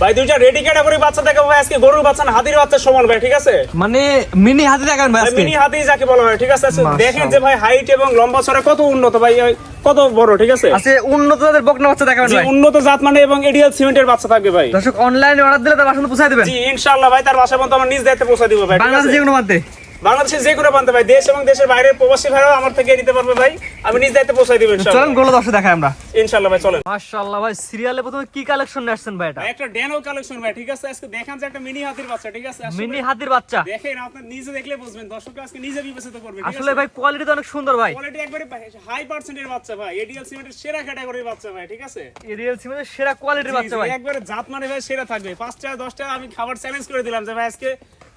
ভাই দুইটা ready category বাচ্চা দেখাবো ভাই আজকে গরুর বাচ্চা না হাতির বাচ্চা সমান ভাই ঠিক আছে? মানে মিনি হাতি দেখান ভাই মিনি হাতি যাকে বলা হয় ঠিক আছে? দেখেন যে ভাই হাইট এবং লম্বা ছড়া কত উন্নত ভাই কত বড় ঠিক আছে? আছে উন্নত জাতের বকনা বাচ্চা দেখাবেন ভাই। উন্নত জাত মানে এবং এডিএল সিমেন্টের বাচ্চা থাকবে ভাই। দর্শক অনলাইনে অর্ডার দিলে তার বাসন পৌঁছে দেবেন। জি ইনশাআল্লাহ ভাই তার বাসা পর্যন্ত আমার নিজ দায়িত্বে পৌঁছে দিব ভাই বাংলাদেশ যে কোনো মাধ্যমে বাংলাদেশের যে কোনো প্রান্তে ভাই দেশ এবং দেশের বাইরের প্রবাসী ভাইরাও আমার থেকে নিতে পারবে ভাই। আমি নিজ দায়িত্বে পৌঁছে দিব চলেন ইনশাআল্লাহ। গোলো দর্শক দেখাই আমরা। ইনশাআল্লাহ ভাই চলেন। মাশাআল্লাহ ভাই সিরিয়ালে প্রথমে কি কালেকশন নিয়ে আসছেন ভাই এটা? একটা ড্যানো কালেকশন ভাই ঠিক আছে? আজকে দেখান যে একটা মিনি হাতির বাচ্চা ঠিক আছে? মিনি হাতির বাচ্চা? দেখেন আপনি নিজে দেখলে বুঝবেন দর্শকরা আজকে নিজে বিবেচিত করবে আসলে ভাই কোয়ালিটি তো অনেক সুন্দর ভাই। কোয়ালিটি একবারে হাই পার্সেন্টের বাচ্চা ভাই এডিএল সিমেন্টের সেরা ক্যাটাগরির বাচ্চা ভাই ঠিক আছে? এরিয়াল সিমের সেরা কোয়ালিটির বাচ্চা ভাই। একবারে জাত মানে ভাই সেরা থাকবে। পাঁচটা দশটা আমি খাবার চ্যালেঞ্জ করে দিলাম যে ভাই আজকে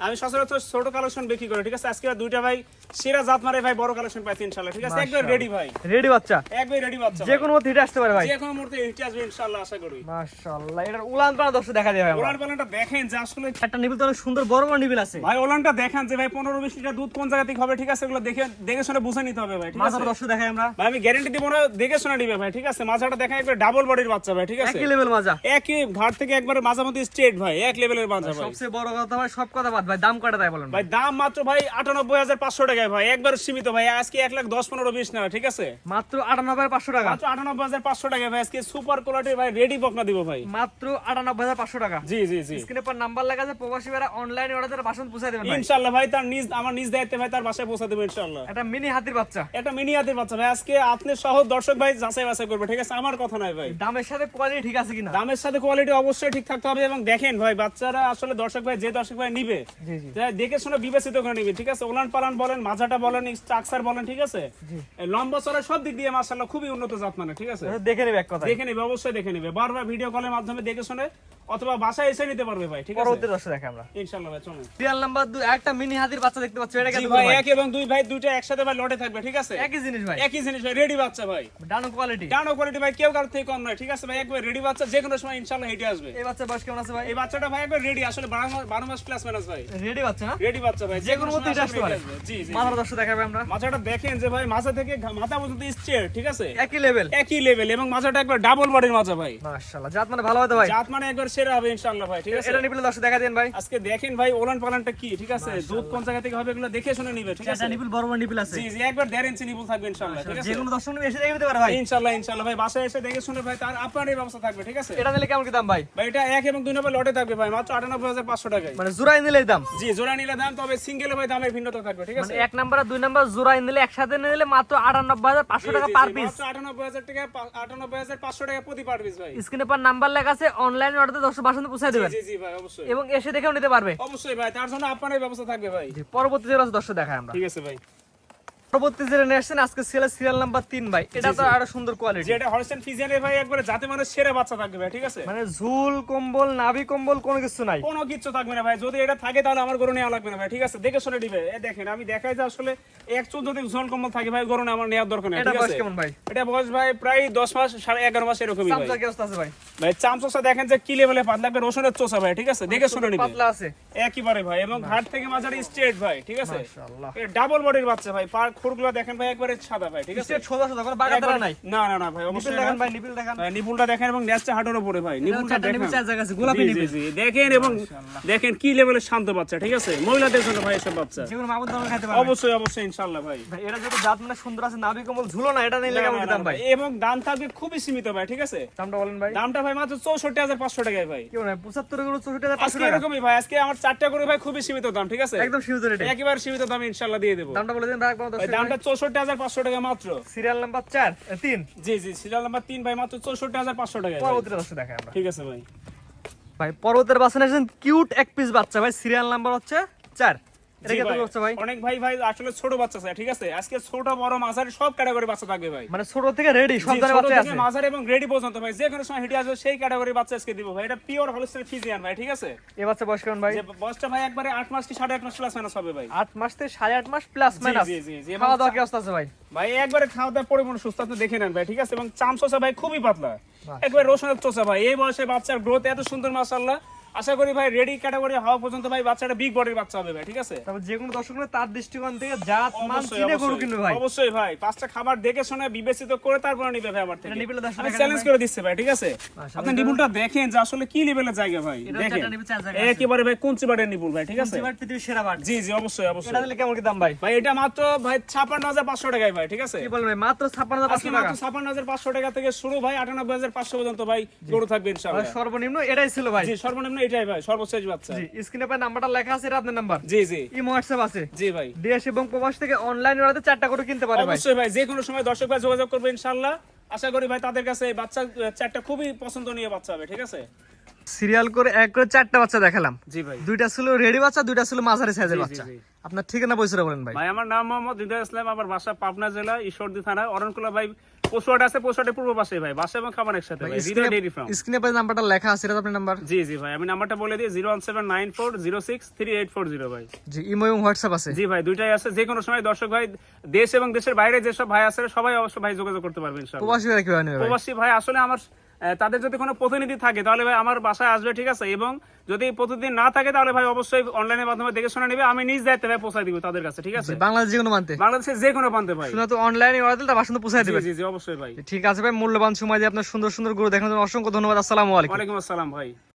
আমি সচরাচর ছোট কালেকশন বিক্রি করি ঠিক আছে? আজকে দুইটা ভাই সেরা জাত মানে ভাই বড় কালেকশন পাইছি ইনশাআল্লাহ ঠিক আছে? একবার রেডি ভাই। রেডি বাচ্চা? একবার রেডি বাচ্চা যে কোনো মধ্যে হিটে আসতে পারে ভাই। যে কোনো মুহূর্তে হিটে আসবে ইনশাআল্লাহ আশা করি। মাশাআল্লাহ এটার উলান পানা দর্শক দেখা যায় ভাই আমরা। ওলান পালানটা দেখেন যে আসলে একটা নিবিল তো অনেক সুন্দর বড় বড় নিবিল আছে। ভাই ওলানটা দেখেন যে ভাই পনেরো বিশ লিটার দুধ কোন জায়গা থেকে হবে ঠিক আছে? এগুলো দেখে দেখে শুনে বুঝে নিতে হবে ভাই ঠিক আছে? দর্শক দেখাই আমরা। ভাই আমি গ্যারেন্টি দিব না দেখে শুনে নিবে ভাই ঠিক আছে? মাথাটা দেখেন একবার ডাবল বডির বাচ্চা ভাই ঠিক আছে? একই লেভেল মাজা। একই ঘাট থেকে একবার মাঝামাঝি স্ট্রেট ভাই এক লেভেলের বাঁধা ভাই। সবচেয়ে বড় কথা ভাই সব কথা বাদ ভাই দাম কটা তাই বলেন ভাই দাম মাত্র ভাই আটানব্বই হাজার পাঁচশো টাকায় ভাই একবার সীমিত ভাই আজকে এক লাখ দশ পনেরো বিশ না ঠিক আছে? মাত্র আটানব্বই পাঁচশো টাকা। মাত্র আটানব্বই হাজার পাঁচশো টাকায় ভাই আজকে সুপার কোয়ালিটির ভাই রেডি বকনা দিব ভাই। মাত্র আটানব্বই হাজার পাঁচশো টাকা। জি জি জি। স্ক্রিনে পর নাম্বার লেখা আছে প্রবাসী ভাইরা অনলাইনে অর্ডার করে বাসন পৌঁছাই দেবেন ভাই। ইনশাল্লাহ ভাই তার নিজ আমার নিজ দায়িত্বে ভাই তার বাসায় পৌঁছে দেবো ইনশাল্লাহ একটা মিনি হাতির বাচ্চা। একটা মিনি হাতের বাচ্চা ভাই আজকে আপনি সহ দর্শক ভাই যাচাই বাছাই করবে ঠিক আছে? আমার কথা নয় ভাই। দামের সাথে কোয়ালিটি ঠিক আছে কিনা? দামের সাথে কোয়ালিটি অবশ্যই ঠিক থাকতে হবে এবং দেখেন ভাই বাচ্চারা আসলে দর্শক ভাই যে দর্শক ভাই নিবে দেখে শুনে বিবেচিত করে নিবি ঠিক আছে? ওলান পালান বলেন মাঝাটা বলেন স্ট্রাকচার বলেন ঠিক আছে? লম্বা চড়া সব দিক দিয়ে মাসাল্লাহ খুবই উন্নত জাত মানে ঠিক আছে? দেখে নেবে এক কথা দেখে নিবে অবশ্যই দেখে নিবে। বারবার ভিডিও কলের মাধ্যমে দেখে শুনে অথবা বাসায় এসে নিতে পারবে ভাই ঠিক আছে? পরবর্তী দর্শক দেখে আমরা। ইনশাআল্লাহ ভাই চলুন। সিরিয়াল নাম্বার দুই একটা মিনি হাতির বাচ্চা দেখতে পাচ্ছ এটা কেন ভাই এক এবং দুই ভাই দুইটা একসাথে ভাই লটে থাকবে ঠিক আছে? একই জিনিস ভাই। একই জিনিস ভাই রেডি বাচ্চা ভাই। ডানো কোয়ালিটি ডানো কোয়ালিটি ভাই কেউ কার থেকে কম নয় ঠিক আছে ভাই? একবার রেডি বাচ্চা যে কোনো সময় ইনশাআল্লাহ হেঁটে আসবে। এই বাচ্চার বয়স কেমন আছে ভাই? এই বাচ্চাটা ভাই একবার রেডি আসলে বারো মাস প্লাস মাইনাস ভাই। রেডি বাচ্চা না? রেডি বাচ্চা ভাই যে কোনো আসতে পারে। জি জি মাথার দর্শক দেখাবে আমরা। মাথাটা দেখেন যে ভাই মাথা থেকে মাথা পর্যন্ত স্ট্রেট ঠিক আছে? একই লেভেল একই লেভেল এবং মাথাটা একবার ডাবল বডির মাথা ভাই। মাশাআল্লাহ জাত মানে ভালো হতো ভাই? জাত মানে একবার সেরা হবে ইনশাআল্লাহ ভাই ঠিক আছে? এটা নিপিলে দর্শক দেখা দেন ভাই। আজকে দেখেন ভাই ওলান পালানটা কি ঠিক আছে? দুধ কোন জায়গা থেকে হবে এগুলো দেখে শুনে নিবে ঠিক আছে? এটা নিপিল বড় বড় নিপিল আছে। জি জি একবার দেড় ইঞ্চি নিপুল থাকবে ইনশাআল্লাহ ঠিক আছে? যে কোনো দর্শক এসে দেখে নিতে পারে ভাই। ইনশাআল্লাহ ইনশাআল্লাহ। ভাই বাসায় এসে দেখে শুনে ভাই তার আপনারই ব্যবস্থা থাকবে ঠিক আছে? এটা নিলে কেমন কি দাম ভাই? ভাই এটা এক এবং দুই নম্বর লটে থাকবে ভাই মাত্র আটানব্বই হাজার পাঁচশো টাকায়। মানে জোড়াই নিলে দাম? জি জোড়া নিলে দাম তবে সিঙ্গেলে ভাই দামের ভিন্নতা থাকবে ঠিক আছে? মানে এক নাম্বার আর দুই নাম্বার জোড়াই নিলে একসাথে নিলে মাত্র আটানব্বই হাজার পাঁচশো টাকা পার পিস আটানব্বই হাজার টাকা পা- আটানব্বই হাজার পাঁচশো টাকা প্রতি পার পিস ভাই। স্ক্রিনে পর নাম্বার লেখা আছে অনলাইন অর্ডারে দর্শক দেবেন। জি জি ভাই অবশ্যই। এবং এসে দেখেও নিতে পারবে। অবশ্যই ভাই তার জন্য আপনার ব্যবস্থা থাকবে ভাই। পরবর্তীতে দর্শক দেখায় আমরা। ঠিক আছে ভাই। পরবর্তী যেটা নিয়ে আসছেন আজকে সিরিয়াল সিরিয়াল নাম্বার তিন ভাই। এটা তো আরও সুন্দর কোয়ালিটি যেটা হলস্টেন ফিজিয়ানের ভাই একবারে যাতে মানে সেরা বাচ্চা থাকবে ভাই ঠিক আছে? মানে ঝুল কম্বল নাভি কম্বল কোনো কিছু নাই। কোনো কিচ্ছু থাকবে না ভাই। যদি এটা থাকে তাহলে আমার গরু নেওয়া লাগবে না ভাই ঠিক আছে? দেখে শুনে দিবে। এ দেখেন আমি দেখাই যে আসলে এক চোদ্দ দিন ঝোল কম্বল থাকে ভাই গরু আমার নেওয়ার দরকার নেই এটা বয়স কেমন ভাই? এটা বয়স ভাই প্রায় দশ মাস সাড়ে এগারো মাস এরকমই ভাই। চামচা কি অবস্থা আছে ভাই? ভাই চামচোসা দেখেন যে কি লেভেলে পাতলা একটা রসুনের চোষা ভাই ঠিক আছে? দেখে শুনে নিবে। পাতলা আছে। একেবারে ভাই এবং ঘাট থেকে মাঝারি স্ট্রেট ভাই ঠিক আছে? ডাবল বডির বাচ্চা ভাই খুরগুলো দেখেন ভাই একবারে সাদা ভাই ঠিক আছে? কোনো নাই? না না না ভাই অবশ্যই দেখান ভাই নিপিল দেখান। নিপুলটা দেখেন এবং নেচটা হাটের উপরে ভাই নিপুলটা দেখেন। চার জায়গা আছে গোলাপি জি, নিপিল। জি, জি। দেখেন এবং দেখেন কি লেভেলের শান্ত বাচ্চা ঠিক আছে? মহিলাদের জন্য ভাই এসব বাচ্চা। যেগুলো মামুন দামে খাইতে পারবে। অবশ্যই অবশ্যই ইনশাআল্লাহ ভাই। এটা যদি জাত মানে সুন্দর আছে নাভি ঝুলো না এটা নিলে কেমন দাম ভাই? এবং দাম থাকবে খুবই সীমিত ভাই ঠিক আছে? দামটা বলেন ভাই। দামটা ভাই মাত্র টাকায় ভাই। টাকা? এরকমই ভাই আজকে আমার চারটা করে ভাই খুবই সীমিত দাম ঠিক আছে? একদম রেটে একেবারে সীমিত দাম ইনশাআল্লাহ দিয়ে দেবো। দামটা বলে দিন ভাই দামটা চৌষট্টি হাজার পাঁচশো টাকা মাত্র। সিরিয়াল নাম্বার চার তিন? জি জি সিরিয়াল নাম্বার তিন ভাই মাত্র চৌষট্টি হাজার পাঁচশো টাকা পরবর্তী দর্শক দেখা আমরা। ঠিক আছে ভাই। ভাই পর্বতের বাসনে একজন কিউট এক পিস বাচ্চা। ভাই সিরিয়াল নাম্বার হচ্ছে চার। এটা জি কত ভাই, করছে ভাই? অনেক ভাই ভাই আসলে ছোট বাচ্চা চাই ঠিক আছে? আজকে ছোট বড় মাঝারি সব ক্যাটাগরি বাচ্চা থাকবে ভাই। মানে ছোট থেকে রেডি সব ধরনের বাচ্চা আছে। মাঝারি এবং রেডি পর্যন্ত ভাই যে কোনো সময় হেঁটে আসবে সেই ক্যাটাগরি বাচ্চা আজকে দিব ভাই। এটা পিওর হলস্টেল ফিজিয়ান ভাই ঠিক আছে? এ বাচ্চা বয়স কেমন ভাই? বয়সটা ভাই একবারে আট মাস কি সাড়ে আট মাস প্লাস মাইনাস হবে ভাই। আট মাস থেকে সাড়ে আট মাস প্লাস মাইনাস জি, জি, জি, খাওয়া দাওয়া কি অবস্থা আছে ভাই? ভাই একবারে খাওয়া দাওয়া পরিমাণ সুস্থ আপনি দেখে নেন ভাই ঠিক আছে? এবং চামচোসা ভাই খুবই পাতলা। একবার রসুনের চোষা ভাই এই বয়সে বাচ্চার গ্রোথ এত সুন্দর মাশাআল্লাহ। আশা করি ভাই রেডি ক্যাটাগরি হওয়া পর্যন্ত ভাই বাচ্চাটা বিগ বডির বাচ্চা হবে ভাই ঠিক আছে? তারপর যে কোনো দর্শক মিলে তার দৃষ্টিকোণ থেকে জাত মান চিনে গরু কিনবে ভাই। অবশ্যই ভাই পাঁচটা খাবার দেখে শুনে বিবেচিত করে তারপরে নিবে ভাই আমার থেকে। নিবেলে দশ আমি চ্যালেঞ্জ করে দিচ্ছি ভাই ঠিক আছে? আপনি নিপুলটা দেখেন যে আসলে কি লেভেলের জায়গা ভাই দেখেন। একেবারে ভাই কুঞ্চি বাড়ির নিপুল ভাই ঠিক আছে? এবার পৃথিবীর সেরা বাট। জি জি অবশ্যই অবশ্যই। এটা দিলে কেমন কি দাম ভাই? ভাই এটা মাত্র ভাই ছাপ্পান্ন হাজার পাঁচশো টাকায় ভাই ঠিক আছে? কি বলবেন ভাই মাত্র ছাপ্পান্ন হাজার আজকে পাঁচশো টাকা। মাত্র ছাপ্পান্ন হাজার পাঁচশো টাকা থেকে শুরু ভাই আটানব্বই হাজার পাঁচশো পর্যন্ত ভাই গরু থাকবে ইনশাআল্লাহ। সর্বনিম্ন এটাই ছিল ভাই। জি সর্বনিম্ন এটাই ভাই সর্বশেষ বাচ্চা। জি স্ক্রিনে পায় নাম্বারটা লেখা আছে এটা আপনার নাম্বার। জি জি। ইমো হোয়াটসঅ্যাপ আছে। জি ভাই। দেশ এবং প্রবাস থেকে অনলাইন অর্ডারে চারটা করে কিনতে পারে ভাই। অবশ্যই ভাই যে কোনো সময় দর্শক ভাই যোগাযোগ করবে ইনশাআল্লাহ। আশা করি ভাই তাদের কাছে এই বাচ্চা চারটা খুবই পছন্দনীয় বাচ্চা হবে ঠিক আছে? সিরিয়াল করে এক করে চারটা বাচ্চা দেখালাম। জি ভাই। দুইটা ছিল রেডি বাচ্চা দুইটা ছিল মাঝারি সাইজের বাচ্চা। আপনার ঠিকানা পয়সা বলেন ভাই। ভাই আমার নাম মোহাম্মদ হৃদয় ইসলাম আমার বাসা পাবনা জেলা ঈশ্বরদী থানা অরণকুলা ভাই পশুহাট আছে পোস্টওয়ার্ডের পূর্ব পাশে ভাই। বাসা এবং খাবার একসাথে ভাই হৃদয় ডেইরি ফার্ম স্ক্রিনে পায় নাম্বারটা লেখা আছে এটা আপনার নাম্বার? জি জি ভাই আমি নাম্বারটা বলে দিই zero one seven nine four zero six three eight four zero ভাই। জি ইমো এবং হোয়াটসঅ্যাপ আছে। জি ভাই দুইটাই আছে যে কোনো সময় দর্শক ভাই দেশ এবং দেশের বাইরে যেসব ভাই আছে সবাই অবশ্যই ভাই যোগাযোগ করতে পারবেন ইনশাআল্লাহ। প্রবাসী ভাই কীভাবে প্রবাসী ভাই আসলে আমার তাদের যদি কোনো প্রতিনিধি থাকে তাহলে ভাই আমার বাসায় আসবে ঠিক আছে? এবং যদি প্রতিদিন না থাকে তাহলে ভাই অবশ্যই অনলাইনের মাধ্যমে দেখে শুনে নেবে। আমি নিজ দায়িত্বে ভাই পৌঁছায় দিব তাদের কাছে ঠিক আছে? বাংলাদেশ যে কোনো মানতে বাংলাদেশের যে কোনো প্রান্তে ভাই। শুনে তো অনলাইনে অর্ডার দিলে বাসন্ত পৌঁছায় দিবে। জি জি অবশ্যই ভাই। ঠিক আছে ভাই মূল্যবান সময় দিয়ে আপনার সুন্দর সুন্দর গুরু দেখানোর জন্য অসংখ্য ধন্যবাদ আসসালামু আলাইকুম। ওয়ালাইকুম আসসালাম ভাই।